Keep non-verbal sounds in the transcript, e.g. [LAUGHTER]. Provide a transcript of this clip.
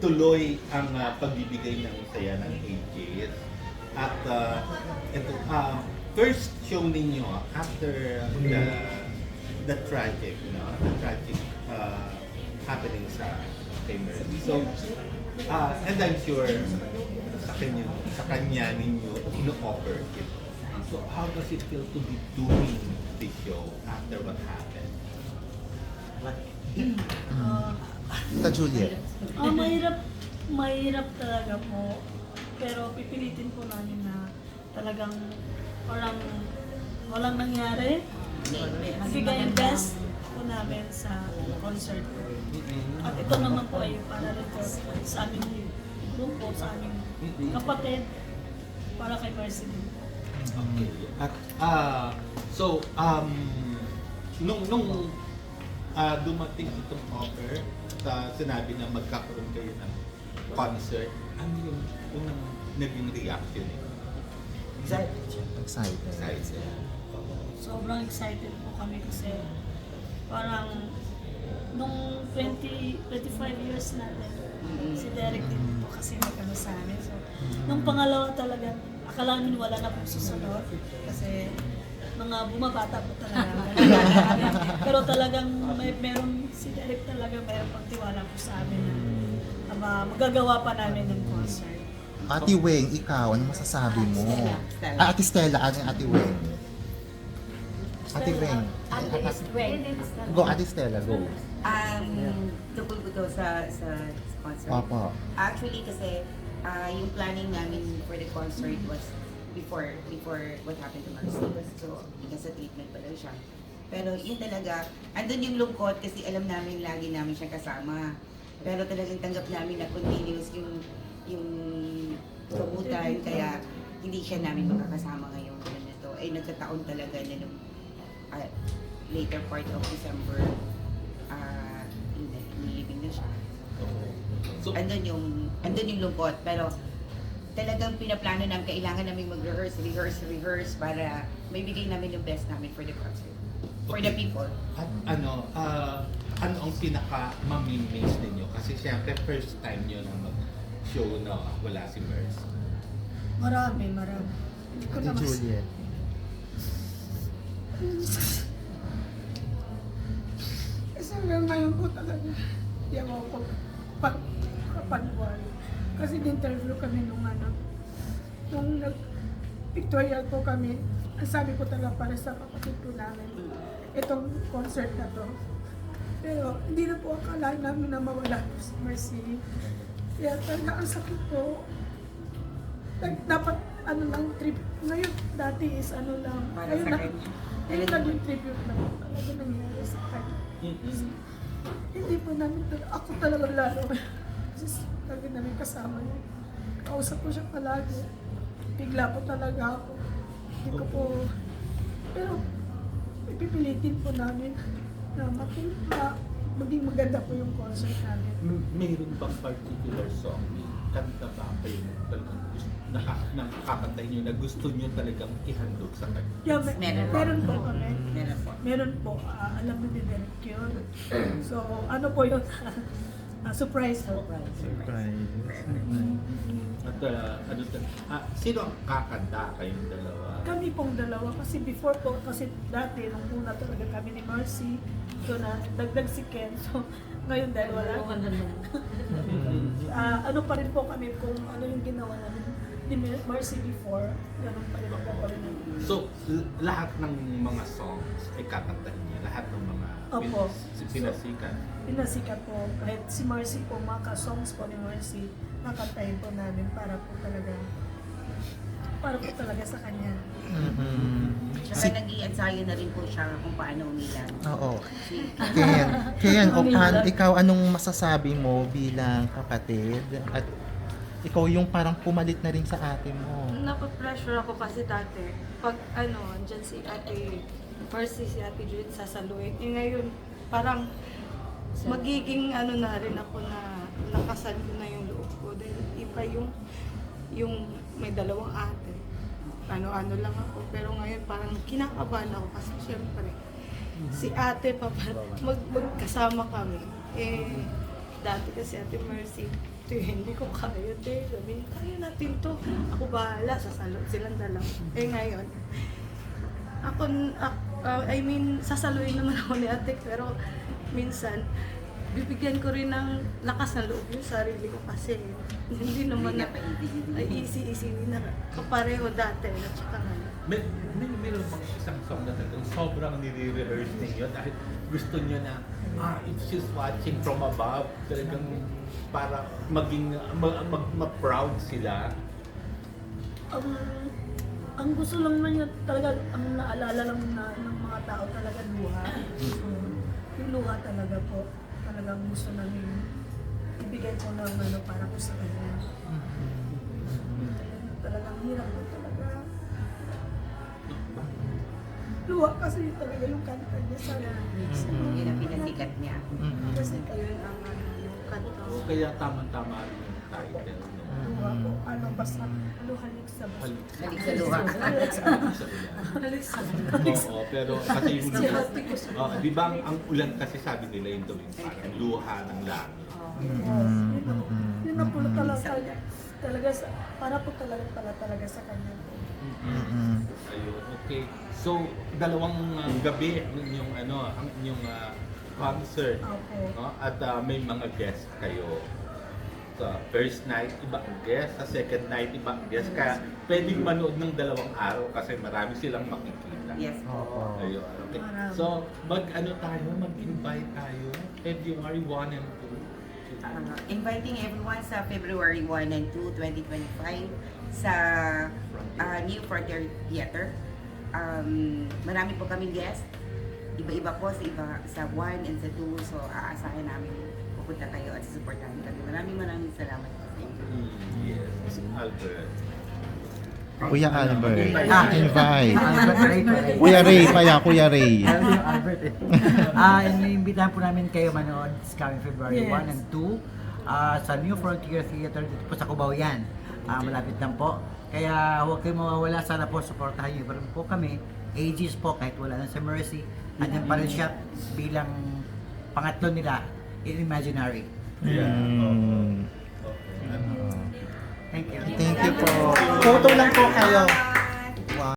tuloy ang ah, pagbibigay ng saya ng AJs. At ah, ito, ah, first show ninyo after the the tragic, no? The tragic ah, happening sa Mercy. So, ah, and I'm sure sa kanya, sa kanya ninyo, ino-offer it. So, how does it feel to be doing the show after what happened? Ah, Tita Juliet. ah, mahirap, mahirap talaga po. Pero pipilitin po namin na talagang walang, walang nangyari. Ang best po namin sa concert po. At ito naman po ay para rin po sa aming grupo, sa aming kapatid, para kay Mercy din. Okay. At ah so um nung nung ah, dumating itong offer sa sinabi na magkakaroon kayo ng concert, ano yung unang naging reaction niyo? Excited siya. Excited. Excited. Sobrang excited po kami kasi parang nung 20, 25 years natin, si Derek din po kasi magkano sa amin. So, nung pangalawa talaga, akala namin wala na pong susunod kasi mga bumabata po talaga. [LAUGHS] Pero talagang may meron si Derek talaga mayroon pang tiwala po sa amin na ama, magagawa pa namin ng concert. Ate Weng, ikaw, ano masasabi mo? Stella, Stella. Ah, Ate Stella, ano yung Ate Weng? Ate Weng. Ate Weng. Go, Ate Stella, go. Um, tungkol po daw sa, sa concert. Opo. Actually, kasi ah, yung planning namin for the concert was before before what happened to Mercy. So, nasa treatment pa daw siya. Pero yun talaga, andun yung lungkot kasi alam namin lagi namin siya kasama. Pero talagang tanggap namin na continuous yung yung kamutan, kaya hindi siya namin makakasama ngayong ano na to. Ay nagkataon talaga na nung ah, later part of December, hindi, nilibing na siya. So, andun yung andun yung lungkot pero talagang pinaplano namin kailangan namin mag-rehearse, rehearse, rehearse para may bigay namin yung best namin for the concert. For the people. at ano, ah, ano ang pinaka mamimiss ninyo? Kasi siyempre first time nyo na mag-show na wala si Mercy. Marami, marami. Hindi ko Ate na mas- Juliet. Kasi ngayon po talaga, hindi ako pictorial po kami, ang sabi ko talaga para sa kapatid ko namin, itong concert na to. Pero hindi na po akala namin na mawala po si Mercy. Kaya talaga ang sakit po. Dapat ano lang trip. Ngayon, dati is ano lang. Para Ngayon sa na, kanya. ngayon naging tribute na po talaga nangyari sa kanya. Hindi po namin, tal- ako talaga lalo. Kasi lagi namin kasama niya. Kausap ko siya palagi. Bigla po talaga ako. Hindi ko po, pero ipipilitin po namin na matin, na maging maganda po yung concert namin. M- Mayroon bang particular song ni kanta ba kayo na talagang gusto, naka, nakakantay nyo na gusto nyo talagang ihandog sa kanya? Yeah, may, Meron. meron po kami. Meron po. Meron po, ah, alam mo ni Derek yun. [CLEARS THROAT] So, ano po yun? [LAUGHS] Ah, surprise po. At uh, ano ah, sino ang kakanta kayong dalawa? Kami pong dalawa kasi before po, kasi dati nung una talaga kami ni Mercy, so na dagdag si Ken. So ngayon dahil wala, [LAUGHS] ah, ano pa rin po kami kung ano yung ginawa ni Mercy before, ganun pa rin namin. So, lahat ng mga songs ay kakantahin niya, lahat ng mga Opo. pin- pinasikat. Pinasikat po, kahit si Mercy po, mga songs po ni Mercy, nakantayin po namin para po talaga, para po talaga sa kanya. Mhm. Saka nag-i-ensayo na rin po siya kung paano umilan. Oo. Ken, Ken, o pan, ikaw anong masasabi mo bilang kapatid? At ikaw yung parang pumalit na rin sa ate mo. Napapressure ako kasi dati. Pag ano, dyan si ate, first si ate Judith sasaluhin. Eh ngayon, parang magiging ano na rin ako na nakasal ko na yung loob ko. Dahil iba yung, yung may dalawang ate. Ano-ano lang ako. Pero ngayon parang kinakabahan ako kasi syempre, si ate, papa, [LAUGHS] mag, magkasama kami. Eh, Dati kasi Ate Mercy, "Te, hindi ko kaya, te. Sabi niya, kaya natin to. Ako bahala, sasalot silang dalawa. Eh ngayon, ako, ak- uh, I mean, sasaluin naman ako ni ate, pero minsan, bibigyan ko rin ng lakas ng loob yung sarili ko kasi hindi naman na ay easy-easy na kapareho dati at saka ngayon. May, may meron bang isang song na talagang sobrang nire-rehearse ninyo dahil gusto nyo na ah, if she's watching from above, talagang para maging mag, mag, mag-proud sila. Ang, ang gusto lang naman yun, talaga, ang naalala lang na, ng mga tao talaga luha. So, yung luha talaga po, talagang gusto namin ibigay ko ng ano para po sa kanya. Talagang hirap po talaga. Luha kasi talaga yung kanta niya sa Yun ang pinasikat niya. Mm-mm. Kasi Ayun ang ano, yung kanta. Kaya tama-tama rin yung title. Luha po, ano basta luhalik sa basta. Halik sa luha. [LAUGHS] sa ulan. [LAUGHS] Oo, pero kasi yung oh, di ba ang, ang ulan kasi sabi nila yung daw yung parang luha ng langit. Yun na- Mm-mm. Yun na po talaga, talaga sa, para po talaga pala talaga sa kanya po. Mm-mm. Ayun, okay. So, dalawang uh, gabi yung ano, ang inyong uh, concert. Opo. No? At uh, may mga guest kayo. Sa first night, iba ang guest. Sa second night, iba ang guest. Kaya pwedeng manood ng dalawang araw kasi marami silang makikita. Yes. Oo. Ayun. Okay. So, mag ano tayo, mag-invite tayo. February 1 and 2. Uh, inviting everyone sa February 1 and 2, 2025 sa uh, New Frontier Theater. Um, marami po kaming guest. Iba-iba po sa iba sa 1 and sa 2. So, aasahan namin pupunta kayo at susuportahan kami. Maraming maraming salamat po sa inyo. Mm, yes, Albert. Kuya Albert, Ah, invite. Albert Ray. Kuya Ray, kaya Kuya Ray. Alam Albert eh. Ah, iniimbitahan po namin kayo manood this coming February Yes. 1 and 2 ah, sa New Frontier Theater dito po sa Cubao yan. Ah, malapit lang po. Kaya huwag kayong mawawala. Sana po supportahan niyo pa rin po kami. Ages po kahit wala na sa Mercy. Andyan pa rin siya bilang pangatlo nila in Imaginary. Yeah. Mm. Thank you. Thank you po. Photo lang po kayo.